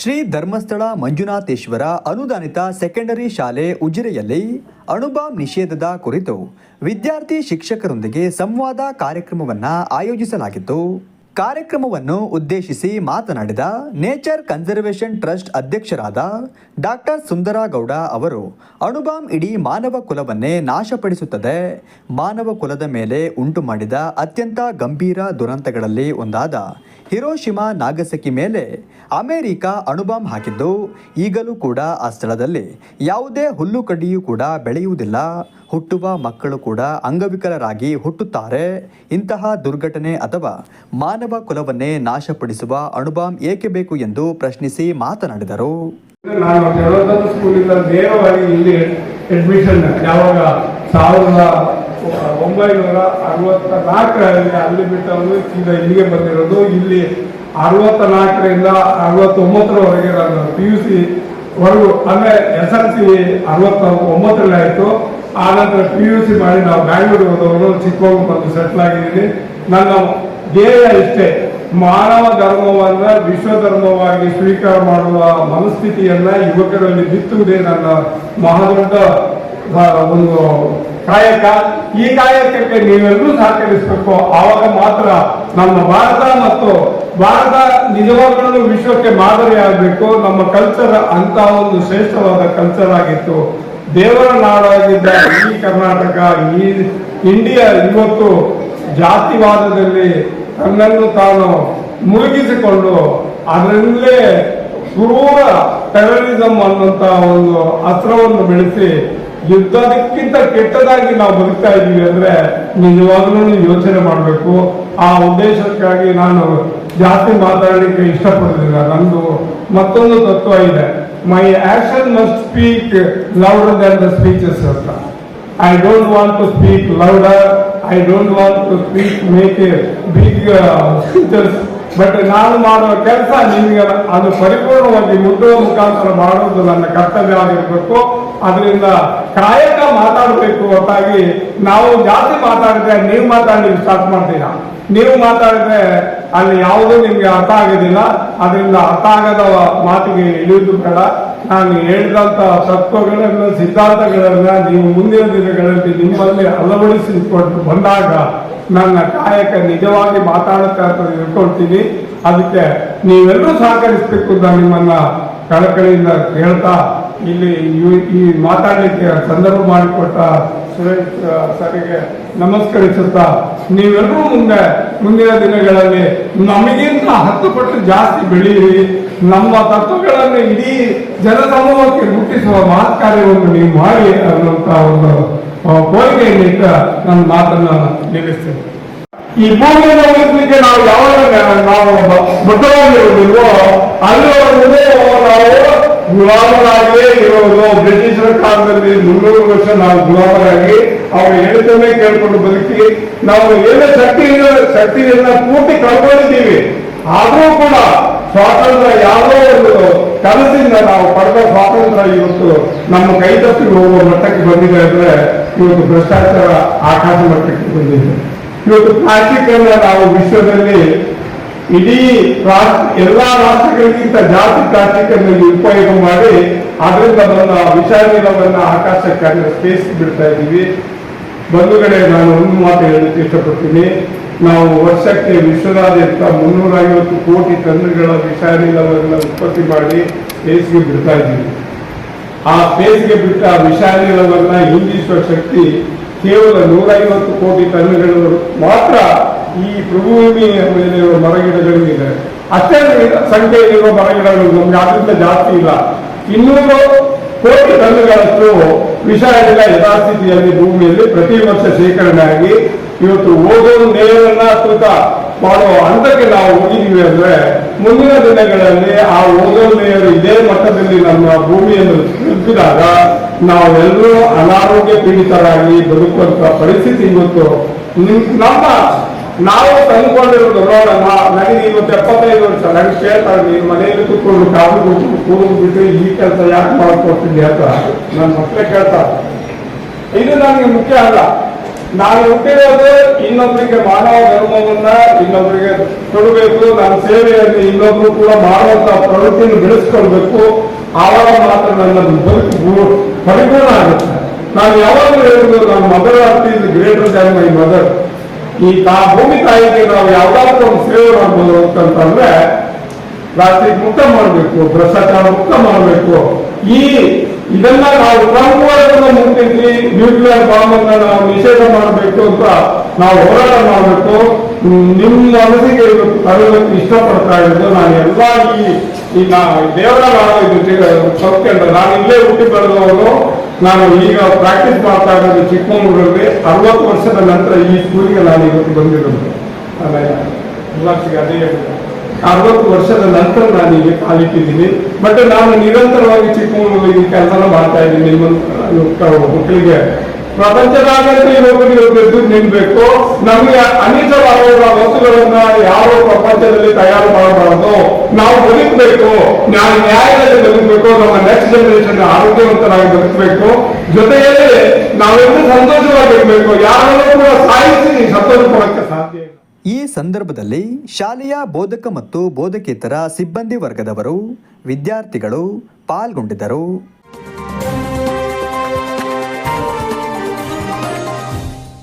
ಶ್ರೀ ಧರ್ಮಸ್ಥಳ ಮಂಜುನಾಥೇಶ್ವರ ಅನುದಾನಿತ ಸೆಕೆಂಡರಿ ಶಾಲೆ ಉಜಿರೆಯಲ್ಲಿ ಅಣುಬಾಂಬ್ ನಿಷೇಧದ ಕುರಿತು ವಿದ್ಯಾರ್ಥಿ ಶಿಕ್ಷಕರೊಂದಿಗೆ ಸಂವಾದ ಕಾರ್ಯಕ್ರಮವನ್ನು ಆಯೋಜಿಸಲಾಗಿತ್ತು. ಕಾರ್ಯಕ್ರಮವನ್ನು ಉದ್ದೇಶಿಸಿ ಮಾತನಾಡಿದ ನೇಚರ್ ಕನ್ಸರ್ವೇಷನ್ ಟ್ರಸ್ಟ್ ಅಧ್ಯಕ್ಷರಾದ ಡಾಕ್ಟರ್ ಸುಂದರಗೌಡ ಅವರು ಅಣುಬಾಂಬ್ ಇಡೀ ಮಾನವ ಕುಲವನ್ನೇ ನಾಶಪಡಿಸುತ್ತದೆ, ಮಾನವ ಕುಲದ ಮೇಲೆ ಉಂಟು ಮಾಡಿದ ಅತ್ಯಂತ ಗಂಭೀರ ದುರಂತಗಳಲ್ಲಿ ಒಂದಾದ ಹಿರೋಶಿಮಾ ನಾಗಸಕಿ ಮೇಲೆ ಅಮೆರಿಕ ಅಣುಬಾಂಬ್ ಹಾಕಿದ್ದು, ಈಗಲೂ ಕೂಡ ಆ ಸ್ಥಳದಲ್ಲಿ ಯಾವುದೇ ಹುಲ್ಲು ಕಡ್ಡಿಯೂ ಕೂಡ ಬೆಳೆಯುವುದಿಲ್ಲ. ಹುಟ್ಟುವ ಮಕ್ಕಳು ಕೂಡ ಅಂಗವಿಕಲರಾಗಿ ಹುಟ್ಟುತ್ತಾರೆ. ಇಂತಹ ದುರ್ಘಟನೆ ಅಥವಾ ಮಾನವ ಕುಲವನ್ನೇ ನಾಶಪಡಿಸುವ ಅಣುಬಾಂಬ್ ಏಕೆ ಬೇಕು ಎಂದು ಪ್ರಶ್ನಿಸಿ ಮಾತನಾಡಿದರು. ನಾನು ಇಲ್ಲಿ ಅಡ್ಮಿಷನ್ ಯಾವಾಗ ಸಾವಿರದ ಒಂಬೈನೂರ ಅರವತ್ತ ನಾಲ್ಕರಲ್ಲಿ ಅಲ್ಲಿ ಬಿಟ್ಟವನು ಈಗ ಇಲ್ಲಿಗೆ ಬಂದಿರೋದು. ಇಲ್ಲಿ ಅರವತ್ತ ನಾಲ್ಕರಿಂದ ಅರವತ್ತೊಂಬತ್ತರವರೆಗೆ ನಾನು ಪಿ ಯು ಸಿ ವರೆಗೂ, ಅಂದ್ರೆ ಎಸ್ ಎಲ್ ಸಿ ಅರವತ್ತ ಒಂಬತ್ತರಲ್ಲಿ ಆಯಿತು. ಆನಂತರ ಪಿ ಯು ಸಿ ಮಾಡಿ ನಾವು ಬ್ಯಾಂಗ್ಳೂರಿಗೆ ಹೋದವರು ಚಿಕ್ಕವರು ಬಂದು ಸೆಟ್ಲ್ ಆಗಿದ್ದೀನಿ ನನ್ನ ಧ್ಯೇಯ ಇಷ್ಟೇ, ಮಾನವ ಧರ್ಮವನ್ನ ವಿಶ್ವ ಧರ್ಮವಾಗಿ ಸ್ವೀಕಾರ ಮಾಡುವ ಮನಸ್ಥಿತಿಯನ್ನ ಯುವಕರಲ್ಲಿ ಬಿತ್ತುವುದೇ ನನ್ನ ಮಹಾದೊಡ್ಡ ಒಂದು ಕಾಯಕ. ಈ ಕಾಯಕಕ್ಕೆ ನೀವೆಲ್ಲರೂ ಸಹಕರಿಸಬೇಕು. ಆವಾಗ ಮಾತ್ರ ನಮ್ಮ ಭಾರತ ಮತ್ತು ಭಾರತ ನಿಜವಾಗಲೂ ವಿಶ್ವಕ್ಕೆ ಮಾದರಿ ಆಗಬೇಕು ನಮ್ಮ ಕಲ್ಚರ್ ಅಂತ ಒಂದು ಶ್ರೇಷ್ಠವಾದ ಕಲ್ಚರ್ ಆಗಿತ್ತು. ದೇವರ ನಾಡಾಗಿದ್ದ ಈ ಕರ್ನಾಟಕ, ಈ ಇಂಡಿಯಾ ಇವತ್ತು ಜಾತಿವಾದದಲ್ಲಿ ತನ್ನನ್ನು ತಾನು ಮುಳುಗಿಸಿಕೊಂಡು ಅದರಲ್ಲೇ ಕ್ರೂರ ಟೆರರಿಸಂ ಅನ್ನುವಂಥ ಒಂದು ಅಸ್ತ್ರವನ್ನು ಬೆಳೆಸಿ ಯುದ್ಧಕ್ಕಿಂತ ಕೆಟ್ಟದಾಗಿ ನಾವು ಬದುಕ್ತಾ ಇದ್ದೀವಿ ಅಂದ್ರೆ ನಿಜವಾಗ್ಲೂ ಯೋಚನೆ ಮಾಡಬೇಕು. ಆ ಉದ್ದೇಶಕ್ಕಾಗಿ ನಾನು ಜಾಸ್ತಿ ಮಾತಾಡಲಿಕ್ಕೆ ಇಷ್ಟಪಡೋದಿಲ್ಲ ನಂದು ಮತ್ತೊಂದು ತತ್ವ ಇದೆ. Action must speak louder than the speeches ಅಂತ I don't want to speak louder. I don't want to speak, make a big uh, speeches. But ನಾನು ಮಾಡುವ ಕೆಲಸ ನಿಮಗೆ ಅದು ಪರಿಪೂರ್ಣವಾಗಿ ಮುಟ್ಟುವ ಮುಖಾಂತರ ಮಾಡುವುದು ನನ್ನ ಕರ್ತವ್ಯ ಆಗಿರಬೇಕು ಅದರಿಂದ ಕಾಯಕ ಮಾತಾಡಬೇಕು ಹೊರತಾಗಿ ನಾವು ಜಾಸ್ತಿ ಮಾತಾಡಿದ್ರೆ ನೀವು ಮಾತಾಡಿ ಸ್ಟಾರ್ಟ್ ಮಾಡ್ತೀರಾ ನೀವು ಮಾತಾಡಿದ್ರೆ ಅಲ್ಲಿ ಯಾವುದೂ ನಿಮ್ಗೆ ಅರ್ಥ ಆಗೋದಿಲ್ಲ. ಅದರಿಂದ ಅರ್ಥ ಆಗದ ಮಾತಿಗೆ ಇಳಿಯುವುದು ಬೇಡ. ನಾನು ಹೇಳಿದಂತ ತತ್ವಗಳನ್ನ, ಸಿದ್ಧಾಂತಗಳನ್ನ ನೀವು ಮುಂದಿನ ದಿನಗಳಲ್ಲಿ ನಿಮ್ಮಲ್ಲಿ ಅಳವಡಿಸಿಕೊಂಡು ಬಂದಾಗ ನನ್ನ ಕಾಯಕ ನಿಜವಾಗಿ ಮಾತಾಡುತ್ತೆ ಅಂತ ಅದಕ್ಕೆ ನೀವೆಲ್ಲರೂ ಸಹಕರಿಸಬೇಕು ನಿಮ್ಮನ್ನ ಕಳಕಳಿಯಿಂದ ಕೇಳ್ತಾ ಇಲ್ಲಿ ಈ- ಮಾತಾಡಲಿಕ್ಕೆ ಸಂದರ್ಭ ಮಾಡಿಕೊಟ್ಟ ಸುರೇಶ್ ಸರಿಗೆ ನಮಸ್ಕರಿಸುತ್ತಾ, ನೀವೆಲ್ಲರೂ ಮುಂದೆ ಮುಂದಿನ ದಿನಗಳಲ್ಲಿ ನಮಗಿಂತ ಹತ್ತು ಪಟ್ಟು ಜಾಸ್ತಿ ಬೆಳೆಯಿರಿ. ನಮ್ಮ ತತ್ವಗಳನ್ನು ಇಡೀ ಜನಸಮೂಹಕ್ಕೆ ಮುಟ್ಟಿಸುವ ಮಹತ್ ಕಾರ್ಯವನ್ನು ನೀವು ಮಾಡಿ ಅನ್ನುವಂತ ಒಂದು ಕೋರಿಕೆಯನ್ನಿಟ್ಟ ನನ್ನ ಮಾತನ್ನ ನಿಲ್ಲಿಸ್ತೇನೆ. ಈ ಭೂಮಿಯನ್ನು ನಾವು ಯಾವಾಗ ನಾವು ಬದ್ಧವಾಗಿರುವುದಿಲ್ವೋ ಅಲ್ಲಿವರೆಗೂ ನಾವು ಗುಲಾಮರಾಗಿಯೇ ಇರೋದು. ಬ್ರಿಟಿಷರ ಕಾಲದಲ್ಲಿ ಮುನ್ನೂರು ವರ್ಷ ನಾವು ಗುಲಾಮರಾಗಿ, ಅವರು ಹೇಳಿದ್ದನ್ನೇ ಕೇಳ್ಕೊಂಡು ಬದುಕಿ, ನಾವು ಏನೇ ಶಕ್ತಿ ಶಕ್ತಿಯನ್ನ ಪೂರ್ತಿ ಕಳ್ಕೊಂಡಿದ್ದೀವಿ. ಆದರೂ ಕೂಡ ಸ್ವಾತಂತ್ರ್ಯ ಯಾವುದೋ ಒಂದು ಕನಸಿಂದ ನಾವು ಪಡೆದ ಸ್ವಾತಂತ್ರ್ಯ ಇವತ್ತು ನಮ್ಮ ಕೈ ತಪ್ಪಿ ಹೋಗುವ ಮಟ್ಟಕ್ಕೆ ಬಂದಿದೆ ಅಂದ್ರೆ ಇವತ್ತು ಭ್ರಷ್ಟಾಚಾರ ಆಕಾಶ ಮಟ್ಟಕ್ಕೆ ಬಂದಿದೆ. ಇವತ್ತು ಪ್ಲಾಸ್ಟಿಕ್ ಅನ್ನ ನಾವು ವಿಶ್ವದಲ್ಲಿ ಇಡೀ ಎಲ್ಲಾ ರಾಷ್ಟ್ರಗಳಿಗಿಂತ ಜಾಸ್ತಿ ಇಲ್ಲಿ ಉಪಯೋಗ ಮಾಡಿ ಅದರಿಂದ ಬಂದ ವಿಷಾನಿಲವನ್ನ ಆಕಾಶಕ್ಕೆ ಸ್ಪೇಸ್ ಬಿಡ್ತಾ ಇದ್ದೀವಿ. ಬಂಧುಗಳೇ, ನಾನು ಒಂದು ಮಾತು ಹೇಳಲಿಕ್ಕೆ ಇಷ್ಟಪಡ್ತೀನಿ. ನಾವು ವರ್ಷಕ್ಕೆ ವಿಶ್ವದಾದ್ಯಂತ ಮುನ್ನೂರ ಐವತ್ತು ಕೋಟಿ ಟನ್ಗಳ ವಿಷಾನಿಲವನ್ನು ಉತ್ಪತ್ತಿ ಮಾಡಿ ಸ್ಪೇಸ್ಗೆ ಬಿಡ್ತಾ ಇದ್ದೀವಿ. ಆ ಸ್ಪೇಸ್ಗೆ ಬಿಟ್ಟ ವಿಷಾನಿಲವನ್ನ ಹಿಂದಿಸುವ ಶಕ್ತಿ ಕೇವಲ ನೂರೈವತ್ತು ಕೋಟಿ ಟನ್ಗಳು ಮಾತ್ರ ಈ ಪ್ರಭುಭೂಮಿಯ ಮೇಲೆ ಇರುವ ಮರಗಿಡಗಳು ಇದೆ ಅಷ್ಟೇ ಸಂಖ್ಯೆಯಲ್ಲಿರುವ ಮರಗಿಡಗಳು ನಮ್ಗೆ ಅದರಿಂದ ಜಾಸ್ತಿ ಇಲ್ಲ. ಇನ್ನೂರು ಕೋಟಿ ಟನ್ಗಳಷ್ಟು ಇಲ್ಲ ಯಥಾಸ್ಥಿತಿಯಲ್ಲಿ ಭೂಮಿಯಲ್ಲಿ ಪ್ರತಿ ವರ್ಷ ಶೇಖರಣೆ ಆಗಿ ಇವತ್ತು ಓದೋನ್ ನೇರನ್ನ ತೂಕ ಮಾಡುವ ಹಂತಕ್ಕೆ ನಾವು ಹೋಗಿದ್ದೀವಿ ಅಂದ್ರೆ ಮುಂದಿನ ದಿನಗಳಲ್ಲಿ ಆ ಓದೋ ಲೇಯರ್ ಇದೇ ಮಟ್ಟದಲ್ಲಿ ನಮ್ಮ ಭೂಮಿಯನ್ನು ತಲುಪಿದಾಗ ನಾವೆಲ್ಲರೂ ಅನಾರೋಗ್ಯ ಪೀಡಿತರಾಗಿ ಬದುಕುವಂತ ಪರಿಸ್ಥಿತಿ ಇವತ್ತು ನಿಮ್- ನಮ್ಮ ನಾವು ತಂದುಕೊಂಡಿರೋದು ನೋಡೋಣ ನನಗೆ ಇವತ್ತು ಎಪ್ಪತ್ತೈದು ವರ್ಷ, ನನಗೆ ಕೇಳ್ತಾರೆ ನೀನು ಮನೆಯಲ್ಲಿ ಕೂತ್ಕೊಂಡು ಕಾಫಿ ಕೂತ್ಕೊಂಡು ಬಿಟ್ಟು ಈ ಕೆಲಸ ಯಾಕೆ ಮಾಡ್ಕೊಡ್ತೀನಿ ಅಂತ ನನ್ನ ಮಕ್ಕಳೇ ಕೇಳ್ತಾರೆ ಇದು ನನಗೆ ಮುಖ್ಯ ಅಲ್ಲ. ನಾನು ಹುಟ್ಟಿರೋದು ಇನ್ನೊಬ್ಬರಿಗೆ ಮಾನವ ಧರ್ಮವನ್ನ ಇನ್ನೊಬ್ಬರಿಗೆ ಕೊಡಬೇಕು, ನನ್ನ ಸೇವೆಯಲ್ಲಿ ಇನ್ನೊಬ್ರು ಕೂಡ ಮಾಡುವಂತ ಪ್ರವೃತ್ತಿಯನ್ನು ಬೆಳೆಸ್ಕೊಳ್ಬೇಕು. ಆವಾಗ ಮಾತ್ರ ನನ್ನ ಬದುಕು ಪರಿಪೂರ್ಣ ಆಗುತ್ತೆ. ನಾನು ಯಾವಾಗಲೂ ಹೇಳುವುದು ನನ್ನ mother earth is greater than my mother ಈ ತಾ ಭೂಮಿ ತಾಯಿಗೆ ನಾವು ಯಾವ್ದಾದ್ರು ಒಂದು ಸೇವೆ ಮಾಡ್ಬೋದು ಅಂತಂದ್ರೆ ಪ್ಲಾಸ್ಟಿಕ್ ಮುಕ್ತ ಮಾಡಬೇಕು, ಭ್ರಷ್ಟಾಚಾರ ಮುಕ್ತ ಮಾಡಬೇಕು. ಈ ಇದನ್ನ ನಾವು ಸಂಪೂರ್ಣ ಮುಂದಿದ್ವಿ ನ್ಯೂಕ್ಲಿಯರ್ ಬಾಂಬ್ ಅನ್ನ ನಾವು ನಿಷೇಧ ಮಾಡಬೇಕು ಅಂತ ನಾವು ಹೋರಾಟ ಮಾಡಬೇಕು. ನಿಮ್ಮ ಮನಸ್ಸಿಗೆ ತರಬೇಕು ಇಷ್ಟಪಡ್ತಾ ಇರೋದು. ನಾನು ಎಲ್ಲ ಈ ಈ ನಾವು ದೇವರ ಸೌಖ್ಯ ನಾನು ಇಲ್ಲೇ ಹುಟ್ಟಿ ಬೆಳೆದವನು ನಾನು ಈಗ ಪ್ರಾಕ್ಟೀಸ್ ಮಾಡ್ತಾ ಇರೋದು ಚಿಕ್ಕಮಗಳೂರಲ್ಲಿ ಅರವತ್ತು ವರ್ಷದ ನಂತರ ಈ ಸ್ಕೂಲಿಗೆ ನಾನು ಇವತ್ತು ಬಂದಿರೋದು. ಅದೇ. ಅರವತ್ತು ವರ್ಷದ ನಂತರ ನಾನು ಈಗ ಕಾಲಿಟ್ಟಿದ್ದೀನಿ ಬಟ್ ನಾನು ನಿರಂತರವಾಗಿ ಚಿಕ್ಕಮಗಳೂರಿಗೆ ಕೆಲಸ ಮಾಡ್ತಾ ಇದ್ದೀನಿ. ಮಕ್ಕಳಿಗೆ ಪ್ರಪಂಚದಾದ್ಯಂತ ಎದ್ದು ನಿಲ್ಬೇಕು ನಮಗೆ ಅನಿಜವಾದ ವಸ್ತುಗಳನ್ನ ಯಾವ ಪ್ರಪಂಚದಲ್ಲಿ ತಯಾರು ಮಾಡಬಾರದು. ನಾವು ಬದುಕಬೇಕು. ನಾವು ನ್ಯಾಯದಲ್ಲಿ ಬದುಕಬೇಕು. ನಮ್ಮ ನೆಕ್ಸ್ಟ್ ಜನರೇಷನ್ ಆರೋಗ್ಯವಂತರಾಗಿ ಬದುಕಬೇಕು. ಜೊತೆಯಲ್ಲಿ ನಾವೆಲ್ಲರೂ ಸಂತೋಷವಾಗಿರ್ಬೇಕು, ಯಾರನ್ನೂ ಕೂಡ ಸಾಯಿಸಿ ಸಂತೋಷ ಪಡಕ್ಕೆ ಸಾಧ್ಯ ಈ ಸಂದರ್ಭದಲ್ಲಿ ಶಾಲೆಯ ಬೋಧಕ ಮತ್ತು ಬೋಧಕೇತರ ಸಿಬ್ಬಂದಿ ವರ್ಗದವರು ವಿದ್ಯಾರ್ಥಿಗಳು ಪಾಲ್ಗೊಂಡಿದ್ದರು.